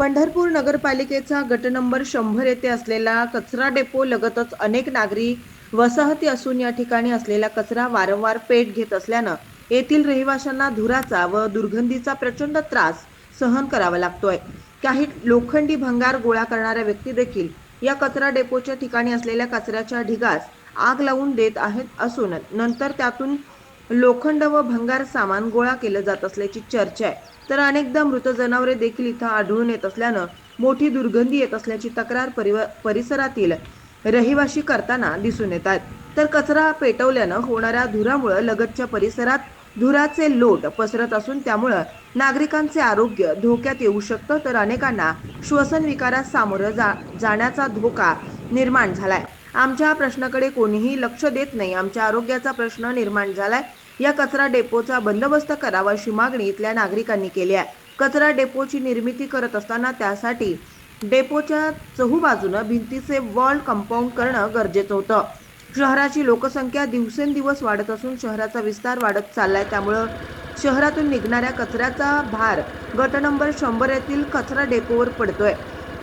पंढरपूर नगरपालिकेचा गट नंबर शंभर येथे असलेला कचरा डेपो लगतच अनेक नागरी वसाहती असून या ठिकाणी असलेला कचरा वारंवार पेट घेत असल्यानं येथील रहिवाशांना धुराचा व दुर्गंधीचा प्रचंड त्रास सहन करावा लागतोय. काही लोखंडी भंगार गोळा करणाऱ्या व्यक्ती देखील या कचरा डेपोच्या ठिकाणी असलेल्या कचऱ्याच्या ढिगास आग लावून देत आहेत असून नंतर त्यातून लोखंड व भंगार सामान गोळा केलं जात असल्याची चर्चा आहे. तर अनेकदा मृत जनावरे देखील इथं आढळून येत असल्यानं मोठी दुर्गंधी येत असल्याची तक्रार परिव- परिसरातील रहिवाशी करताना दिसून येत आहेत. तर कचरा पेटवल्यानं होणाऱ्या धुरामुळे लगतच्या परिसरात धुराचे लोट पसरत असून त्यामुळं नागरिकांचे आरोग्य धोक्यात येऊ शकतं तर अनेकांना श्वसन विकारास सामोरं जा जाण्याचा धोका निर्माण झालाय. आमच्या प्रश्नाकडे कोणीही लक्ष देत नाही. आमच्या आरोग्याचा प्रश्न निर्माण झालाय. या कचरा डेपोचा बंदोबस्त करावा अशी मागणी इथल्या नागरिकांनी केली आहे. कचरा डेपोची निर्मिती करत असताना त्यासाठी डेपोच्या चहूबाजूनं भिंतीचे वॉल कंपाऊंड करणं गरजेचं होतं. शहराची लोकसंख्या दिवसेंदिवस वाढत असून शहराचा विस्तार वाढत चाललाय. त्यामुळं शहरातून निघणाऱ्या कचऱ्याचा भार गट नंबर शंभर येथील कचरा डेपोवर पडतोय.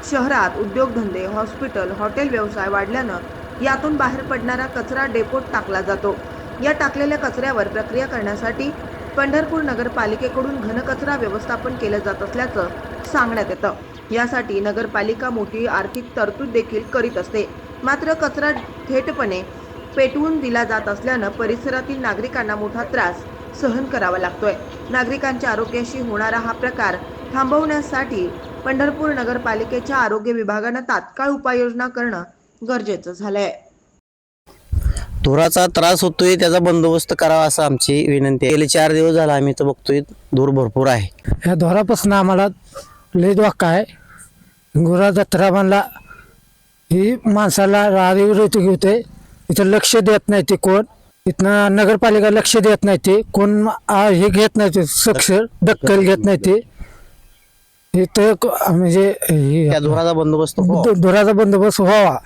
शहरात उद्योगधंदे हॉस्पिटल हॉटेल व्यवसाय वाढल्यानं यातून बाहेर पडणारा कचरा डेपोत टाकला जातो. या टाकलेल्या कचऱ्यावर प्रक्रिया करण्यासाठी पंढरपूर नगरपालिकेकडून घनकचरा व्यवस्थापन केलं जात असल्याचं सांगण्यात येतं. यासाठी नगरपालिका मोठी आर्थिक तरतूद देखील करीत असते. मात्र कचरा थेटपणे पेटवून दिला जात असल्यानं परिसरातील नागरिकांना मोठा त्रास सहन करावा लागतोय. नागरिकांच्या आरोग्याशी होणारा हा प्रकार थांबवण्यासाठी पंढरपूर नगरपालिकेच्या आरोग्य विभागानं तात्काळ उपाययोजना करणं गरजेचं झालंय. धुराचा त्रास होतोय त्याचा बंदोबस्त करावा असं आमची विनंती आहे. गेले चार दिवस झाला आम्ही तर बघतोय धूर भरपूर आहे. या धोरापासून आम्हाला लय धोका आहे. गुरा जत्रा म्हणला ही माणसाला राहीवर होते इथं लक्ष देत नाही ते कोण. इथनं नगरपालिका लक्ष देत नाही ते. कोण आ- हे घेत नाही ते सक्ष दक्कल घेत नाही ते. इथं क- म्हणजे हे त्या धुराचा बंदोबस्त. धुराचा बंदोबस्त व्हावा